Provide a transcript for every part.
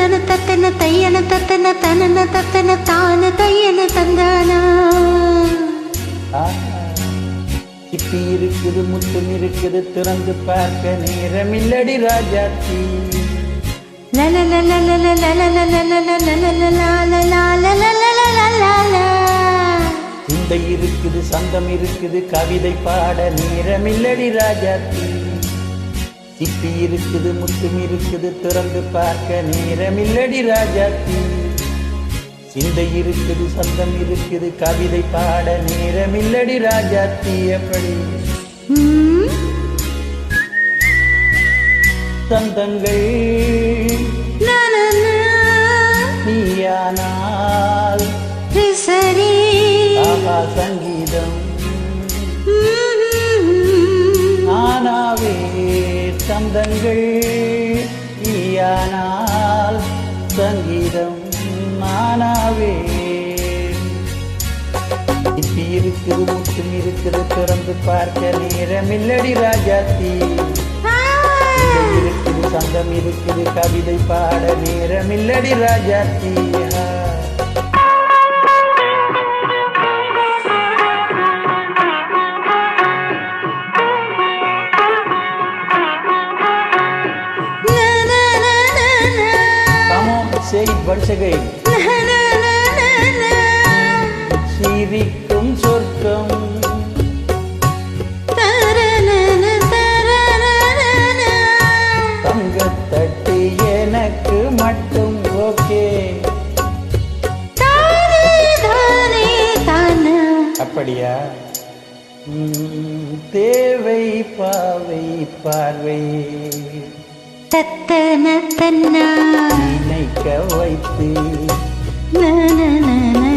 தந்தன தத்தன தையன தத்தன தனன தத்தன தான தையன தந்தானா. சிப்பி இருக்குது முத்தும் இருக்குது திறந்து பார்க்க நேரம் இல்லடி ராஜாத்தி சிந்தை இருக்குது சந்தம் இருக்குது கவிதை பாட நேரம் இல்லடி ராஜாத்தி சிப்பி இருக்குது முத்தும் இருக்குது திறந்து பார்க்க நேரம் இல்லடி ராஜாத்தி சிந்தை இருக்குது சந்தம் இருக்குது கவிதை பாட நேரம் இல்லடி ராஜாத்தி எப்படி சந்தங்கள் நீயானால் சரி சங்கீதம் சந்தங்கள் நீயானால் சங்கீதம் நானாவே இப்பி இருக்குது முத்தும் இருக்குது திறந்து பார்க்க நேரம் இல்லடி ராஜாத்தி இருக்குது சந்தம் இருக்குது கவிதை பாட நேரம் இல்லடி say it once again. சிரிக்கும் சொர்க்கம். தங்கத்தட்டு எனக்கு மட்டும் ஓகே. அப்படியா? தேவை பாவை பார்வை. தத்தன தன்னா. நினைக்க வைத்து. நெஞ்சில்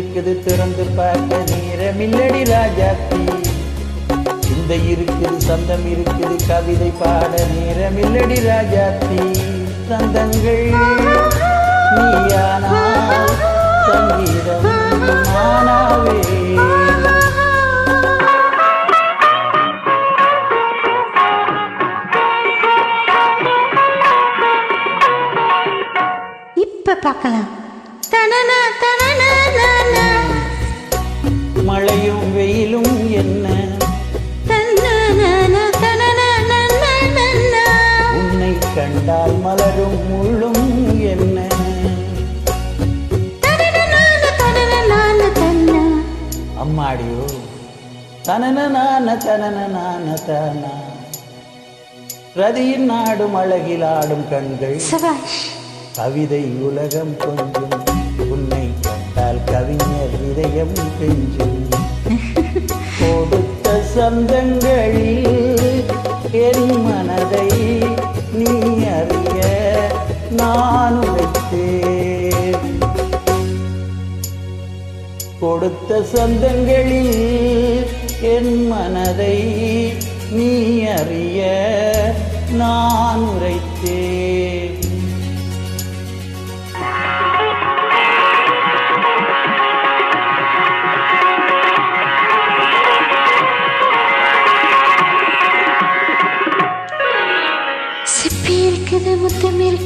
இருக்குது திறந்து பார்க்க நேரமில்லடி ராஜாத்தி. இந்த இருக்குது சந்தம் இருக்குது கவிதை பாட நேரமில்லடி ராஜாத்தி. சந்தங்கள் நீயானா? சங்கீதம் நானாவே. இப்ப பார்க்கலாம். தனனா தனனா. மழையும் வெயிலும் என்ன? உன்னை கண்டால் மலரும் முள்ளும் என்ன? அம்மாடியோ. தனன நான தனன நான தானா? ரதியின் நாடும் அழகில் ஆடும் கண்கள் கவிதை உலகம் கொஞ்சம் கவிஞர் இதயம் பெஞ்சும். கொடுத்த சந்தங்களில் என் மனதை நீ அறிய நான் உழைத்தேன். கொடுத்த சந்தங்களில் என் மனதை நீ அறிய நான் உரைத்தேன்